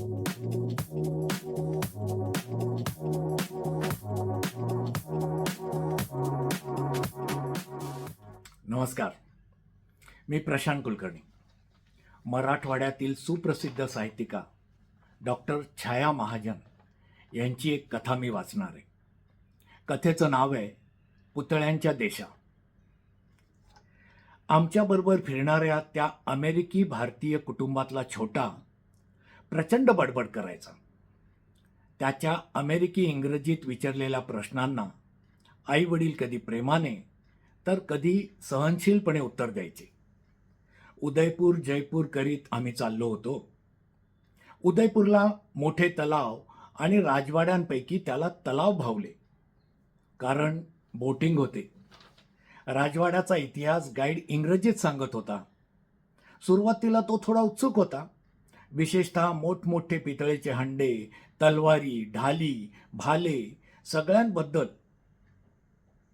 नमस्कार. मी प्रशांत कुलकर्णी. मराठवाड्यातील सुप्रसिद्ध साहित्यिका डॉक्टर छाया महाजन यांची एक कथा मी वाचणार आहे. कथेचं नाव आहे पुतळ्यांच्या देशा. आमच्याबरोबर फिरणाऱ्या त्या अमेरिकी भारतीय कुटुंबातला छोटा प्रचंड बडबड करायचा. त्याच्या अमेरिकी इंग्रजीत विचारलेल्या प्रश्नांना आई वडील कधी प्रेमाने तर कधी सहनशीलपणे उत्तर द्यायचे. उदयपूर जयपूर करीत आम्ही चाललो होतो. उदयपूरला मोठे तलाव आणि राजवाड्यांपैकी त्याला तलाव भावले. कारण बोटिंग होते. राजवाड्याचा इतिहास गाईड इंग्रजीत सांगत होता. सुरुवातीला तो थोडा उत्सुक होता. विशेषतः मोठमोठे पितळेचे हंडे तलवारी ढाली भाले सगळ्यांबद्दल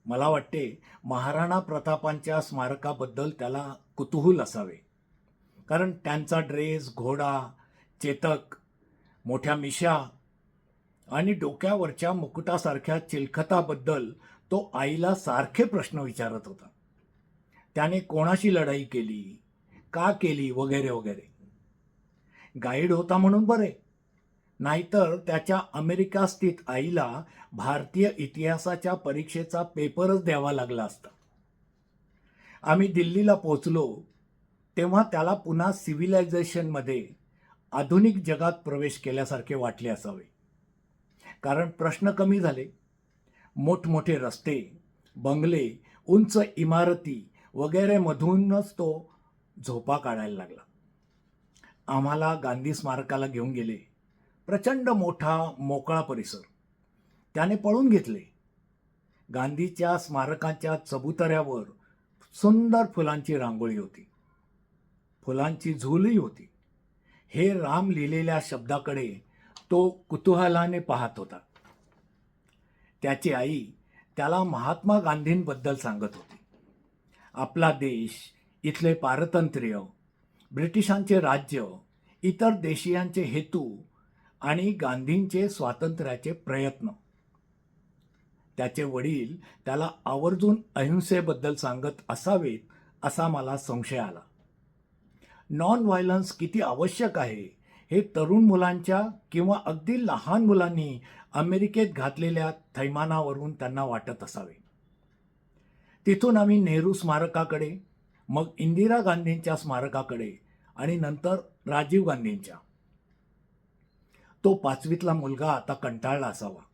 मला वाटते महाराणा प्रतापांच्या स्मारकाबद्दल त्याला कुतूहल असावे. कारण त्यांचा ड्रेस घोडा चेतक मोठ्या मिशा आणि डोक्यावरच्या मुकुटासारख्या चिलखताबद्दल तो आईला सारखे प्रश्न विचारत होता. त्याने कोणाशी लढाई केली का केली वगैरे वगैरे. गाईड होता म्हणून बरे. नाहीतर त्याच्या अमेरिका स्थित आईला भारतीय इतिहासाच्या परीक्षेचा पेपरच द्यावा लागला असता. आम्ही दिल्लीला पोचलो तेव्हा त्याला पुन्हा सिव्हिलायझेशनमध्ये आधुनिक जगात प्रवेश केल्यासारखे वाटले असावे. कारण प्रश्न कमी झाले. मोठमोठे रस्ते बंगले उंच इमारती वगैरेमधूनच तो झोपा काढायला लागला. आम्हाला गांधी स्मारकाला घेऊन गेले. प्रचंड मोठा मोकळा परिसर. त्याने पळून घेतले. गांधीच्या स्मारकाच्या चबुतऱ्यावर सुंदर फुलांची रांगोळी होती. फुलांची झुलही होती. हे राम लिहिलेल्या शब्दाकडे तो कुतूहलाने पाहत होता. त्याची आई त्याला महात्मा गांधींबद्दल सांगत होती. आपला देश इथले पारतंत्र्य ब्रिटिशांचे राज्य इतर देशीयांचे हेतू आणि गांधींचे स्वातंत्र्याचे प्रयत्न. त्याचे वडील त्याला आवर्जून अहिंसेबद्दल सांगत असावेत असा मला संशय आला. नॉन व्हायलन्स किती आवश्यक आहे हे तरुण मुलांच्या किंवा अगदी लहान मुलांनी अमेरिकेत घातलेल्या थैमानावरून त्यांना वाटत असावे. तिथून आम्ही नेहरू स्मारकाकडे मग इंदिरा गांधींच्या स्मारकाकडे आणि नंतर राजीव गांधींच्या. तो पाचवीतला मुलगा आता कंटाळला असावा.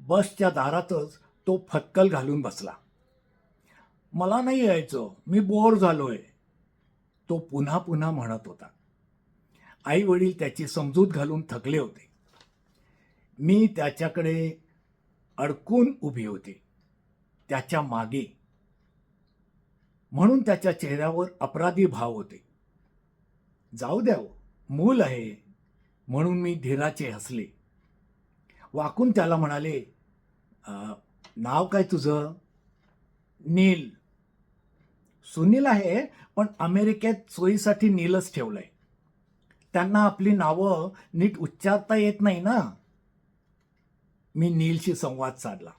बसच्या दारातच तो फत्कल घालून बसला. मला नाही यायचं मी बोर झालोय. तो पुन्हा पुन्हा म्हणत होता. आई वडील त्याची समजूत घालून थकले होते. मी त्याच्याकडे अडकून उभी होते. त्याच्यामागे म्हणून त्याच्या चेहऱ्यावर अपराधी भाव होते. जाऊ द्याव हो, मूल आहे म्हणून मी धीराचे हसले. वाकून त्याला म्हणाले नाव काय तुझं? नील. सुनील आहे पण अमेरिकेत सोयीसाठी नीलच ठेवलंय. त्यांना आपली नावं नीट उच्चारता येत नाही ना. मी नीलशी संवाद साधला.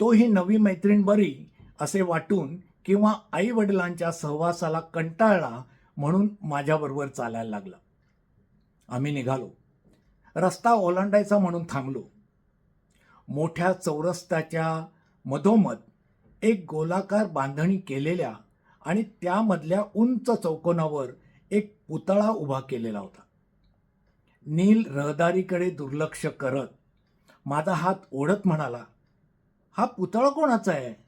तो ही नवी मैत्रीण बरी असे वाटून किंवा आई वडिलांच्या सहवासाला कंटाळला म्हणून माझ्याबरोबर चालायला लागला. आम्ही निघालो. रस्ता ओलांडायचा म्हणून थांबलो. मोठ्या चौरस्त्याच्या मधोमध एक गोलाकार बांधणी केलेल्या आणि त्यामधल्या उंच चौकोनावर एक पुतळा उभा केलेला होता. नील रहदारीकडे दुर्लक्ष करत माझा हात ओढत म्हणाला हा पुतळा कोणाचा आहे?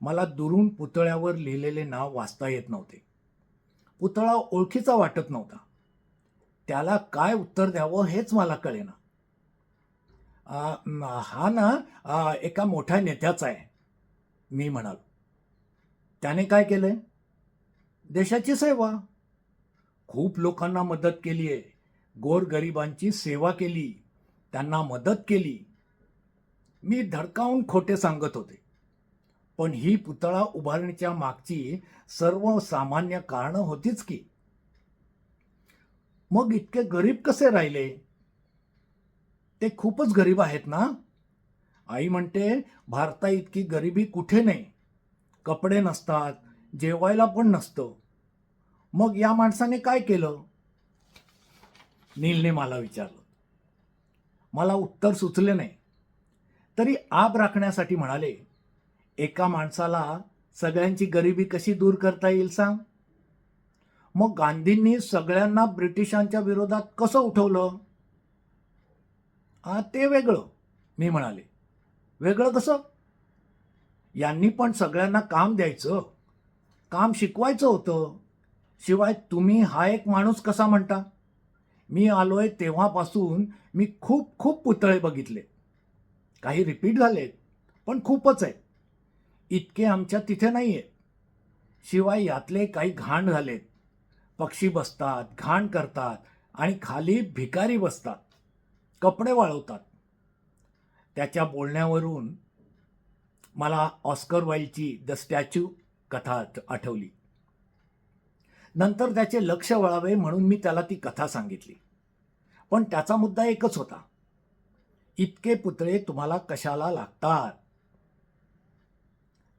मला दुरून पुतळ्यावर लिहिलेले नाव वाचता येत नव्हते. पुतळा ओळखीचा वाटत नव्हता. त्याला काय उत्तर द्यावं हेच मला कळेना. हा ना आ, एका मोठ्या नेत्याचा आहे मी म्हणालो. त्याने काय केलंय? देशाची सेवा. खूप लोकांना मदत केली आहे गोरगरिबांची सेवा केली. त्यांना मदत केली. मी धडकावून खोटे सांगत होते. पण ही पुतळा उभारणीच्या मागची सर्वसामान्य कारणं होतीच की. मग इतके गरीब कसे राहिले? ते खूपच गरीब आहेत ना? आई म्हणते भारता इतकी गरिबी कुठे नाही? कपडे नसतात जेवायला पण नसतं. मग या माणसाने काय केलं? नीलने मला विचारलं. मला उत्तर सुचले नाही. तरी आब राखण्यासाठी म्हणाले एका माणसाला सगळ्यांची गरिबी कशी दूर करता येईल सांग? मग गांधींनी सगळ्यांना ब्रिटिशांच्या विरोधात कसं उठवलं? हा ते वेगळं मी म्हणाले. वेगळं कसं? यांनी पण सगळ्यांना काम द्यायचं काम शिकवायचं होतं. शिवाय तुम्ही हा एक माणूस कसा म्हणता? मी आलोय तेव्हापासून मी खूप खूप पुतळे बघितले. काही रिपीट झालेत पण खूपच आहेत. इतके आमच्या तिथे नाही आहेत शिवाय यातले काही घाण झालेत. पक्षी बसतात घाण करतात आणि खाली भिकारी बसतात. कपडे वाळवतात. त्याच्या बोलण्यावरून मला ऑस्कर वाईलची द स्टॅच्यू कथा आठवली. नंतर त्याचे लक्ष वळावे म्हणून मी त्याला ती कथा सांगितली. पण त्याचा मुद्दा एकच होता. इतके पुतळे तुम्हाला कशाला लागतात?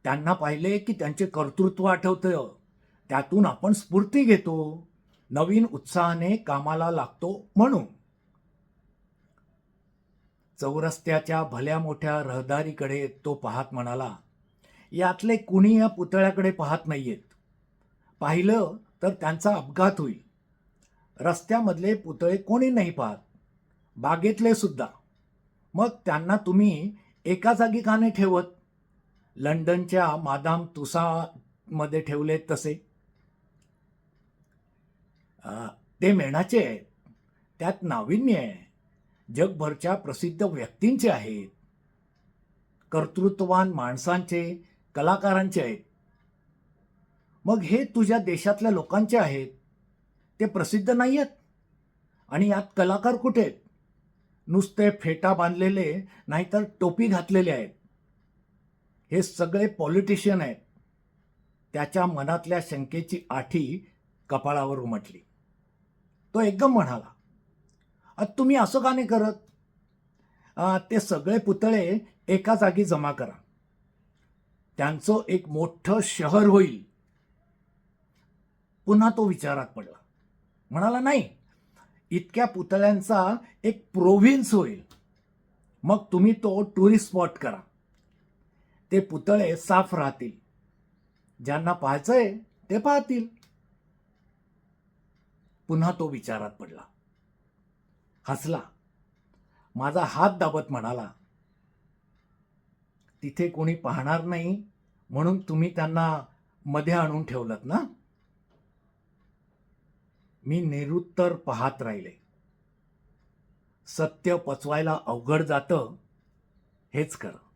त्यांना पाहिले की त्यांचे कर्तृत्व आठवतं त्यातून आपण स्फूर्ती घेतो. नवीन उत्साहाने कामाला लागतो म्हणून. चौरस्त्याच्या भल्या मोठ्या रहदारीकडे तो पाहत म्हणाला यातले कुणी या पुतळ्याकडे पाहत नाहीयेत. पाहिलं तर त्यांचा अपघात होईल. रस्त्यामधले पुतळे कोणी नाही पाहत. बागेतले सुद्धा. मग त्यांना तुम्ही एका जागी का नाही ठेवत? लंडनच्या मादाम तुसामध्ये ठेवले तसे. ते मेणाचे आहेत. त्यात नाविन्य आहे. जगभरच्या प्रसिद्ध व्यक्तींचे आहेत. कर्तृत्ववान माणसांचे कलाकारांचे आहेत. मग हे तुझ्या देशातल्या लोकांचे आहेत. ते प्रसिद्ध नाही आहेत आणि यात कलाकार कुठे आहेत? नुसते फेटा बांधलेले नाहीतर टोपी घातलेले आहेत. हे सगळे पॉलिटिशियन आहेत. त्याच्या मनातल्या शंकेची आठी कपाळावर उमटली. तो एकदम म्हणाला तुम्ही असं का नाही करत? ते सगळे पुतळे एका जागी जमा करा. त्यांचं एक मोठं शहर होईल. पुन्हा तो विचारात पडला. म्हणाला नाही इतक्या पुतळ्यांचा एक प्रोव्हिन्स होईल. मग तुम्ही तो टुरिस्ट स्पॉट करा. ते पुतळे साफ राहतील. ज्यांना पाहायचंय ते पाहतील. पुन्हा तो विचारात पडला. हसला. माझा हात दाबत म्हणाला तिथे कोणी पाहणार नाही म्हणून तुम्ही त्यांना मध्ये आणून ठेवलत ना? मी निरुत्तर पाहत राहिले. सत्य पचवायला अवघड जातं हेच खरं.